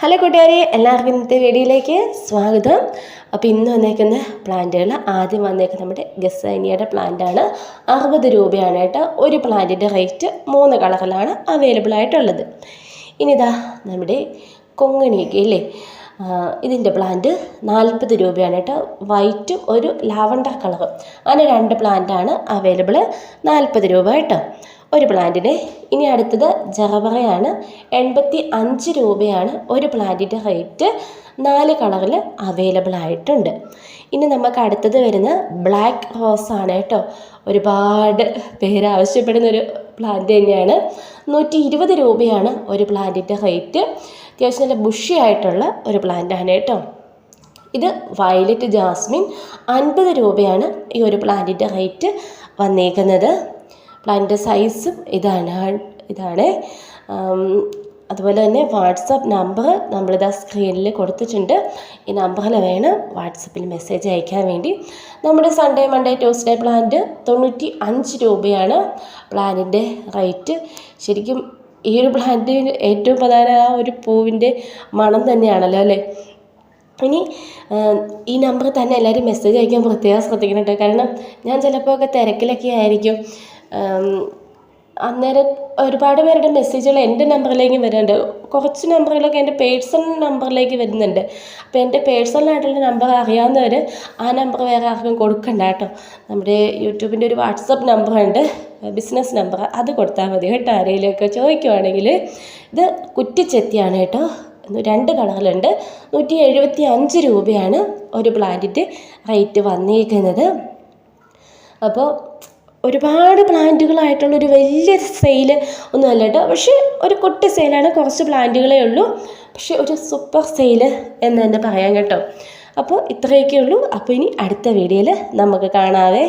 Hello കൂട്ടുകാരെ. എല്ലാവർക്കും ഇന്നത്തെ വീഡിയോയിലേക്ക് സ്വാഗതം. അപ്പോൾ ഇന്ന് വന്നേക്കുന്ന പ്ലാന്റുകൾ ആദ്യം വന്നേക്കുന്ന നമ്മുടെ ഗസൈനിയുടെ പ്ലാന്റാണ് അറുപത് രൂപയാണ് കേട്ടോ. ഒരു പ്ലാന്റിന്റെ റേറ്റ് മൂന്ന് കളറിലാണ് അവൈലബിൾ ആയിട്ടുള്ളത്. ഇനിതാ നമ്മുടെ കൊങ്ങണിയൊക്കെ ഇല്ലേ? ഇതിന്റെ പ്ലാന്റ് നാൽപ്പത് രൂപയാണ് കേട്ടോ. വൈറ്റും ഒരു ലാവണ്ടർ കളറും അങ്ങനെ രണ്ട് പ്ലാന്റാണ് അവൈലബിൾ നാൽപ്പത് രൂപ കേട്ടോ. ഒരു പ്ലാന്റിന് ഇനി അടുത്തത് ജറബറയാണ് എൺപത്തി അഞ്ച് രൂപയാണ് ഒരു പ്ലാന്റിന്റെ റേറ്റ്. നാല് കളറിൽ അവൈലബിൾ ആയിട്ടുണ്ട്. ഇനി നമുക്ക് അടുത്തത് വരുന്ന ബ്ലാക്ക് റോസ് ആണ് കേട്ടോ. ഒരുപാട് പേര് ആവശ്യപ്പെടുന്ന ഒരു പ്ലാന്റ് തന്നെയാണ്. നൂറ്റി ഇരുപത് രൂപയാണ് ഒരു പ്ലാന്റിന്റെ റേറ്റ്. അത്യാവശ്യം നല്ല ബുഷി ആയിട്ടുള്ള ഒരു പ്ലാന്റാണ് കേട്ടോ. ഇത് വയലറ്റ് ജാസ്മിൻ അൻപത് രൂപയാണ് ഈ ഒരു പ്ലാന്റിന്റെ റേറ്റ് വന്നേക്കുന്നത്. പ്ലാന്റിന്റെ സൈസും ഇതാണ്. ഇതാണ്. അതുപോലെ തന്നെ വാട്സപ്പ് നമ്പർ നമ്മളിതാ സ്ക്രീനിൽ കൊടുത്തിട്ടുണ്ട്. ഈ നമ്പറിൽ വേണം വാട്സപ്പിൽ മെസ്സേജ് അയക്കാൻ വേണ്ടി. നമ്മുടെ സൺഡേ മൺഡേ ട്യൂസ്ഡേ പ്ലാന്റ് തൊണ്ണൂറ്റി അഞ്ച് രൂപയാണ് പ്ലാനിന്റെ റേറ്റ്. ശരിക്കും ഈ ഒരു പ്ലാന്റ് ഏറ്റവും പ്രധാന ആ ഒരു പൂവിന്റെ മണം തന്നെയാണല്ലോ അല്ലേ? ഇനി ഈ നമ്പർ തന്നെ എല്ലാവരും മെസ്സേജ് അയക്കാൻ പ്രത്യേകം ശ്രദ്ധിക്കണം കേട്ടോ. കാരണം ഞാൻ ചിലപ്പോൾ ഒക്കെ തിരക്കിലൊക്കെ ആയിരിക്കും. അന്നേരം ഒരുപാട് പേരുടെ മെസ്സേജുകൾ എന്റെ നമ്പറിലേക്ക് വരുന്നുണ്ട്. കുറച്ച് നമ്പറുകളൊക്കെ എന്റെ പേഴ്സണൽ നമ്പറിലേക്ക് വരുന്നുണ്ട്. അപ്പോൾ എന്റെ പേഴ്സണലായിട്ടുള്ള നമ്പർ അറിയാവുന്നവർ ആ നമ്പർ വേറെ ആർക്കും കൊടുക്കണ്ട കേട്ടോ. നമ്മുടെ യൂട്യൂബിന്റെ ഒരു വാട്സപ്പ് നമ്പറുണ്ട് ബിസിനസ് നമ്പർ അത് കൊടുത്താൽ മതി കേട്ടോ. ആരെങ്കിലുമൊക്കെ ചോദിക്കുവാണെങ്കിൽ ഇത് കുറ്റിച്ചെത്തിയാണ് കേട്ടോ. രണ്ട് കളറിലുണ്ട് നൂറ്റി എഴുപത്തി അഞ്ച് രൂപയാണ് ഒരു പ്ലാന്റിന്റെ റേറ്റ് വന്നിരിക്കുന്നത് അപ്പോൾ ഒരുപാട് പ്ലാന്റുകളായിട്ടുള്ള ഒരു വലിയ സെയിൽ ഒന്നും അല്ല കേട്ടോ പക്ഷേ ഒരു കുട്ടി സെയിലാണ് കുറച്ച് പ്ലാന്റുകളേ ഉള്ളൂ. പക്ഷേ ഒരു സൂപ്പർ സെയിൽ എന്ന് തന്നെ പറയാം കേട്ടോ. അപ്പോൾ ഇത്രയൊക്കെ ഉള്ളൂ. അപ്പോൾ ഇനി അടുത്ത വീഡിയോയിൽ നമുക്ക് കാണാവേ.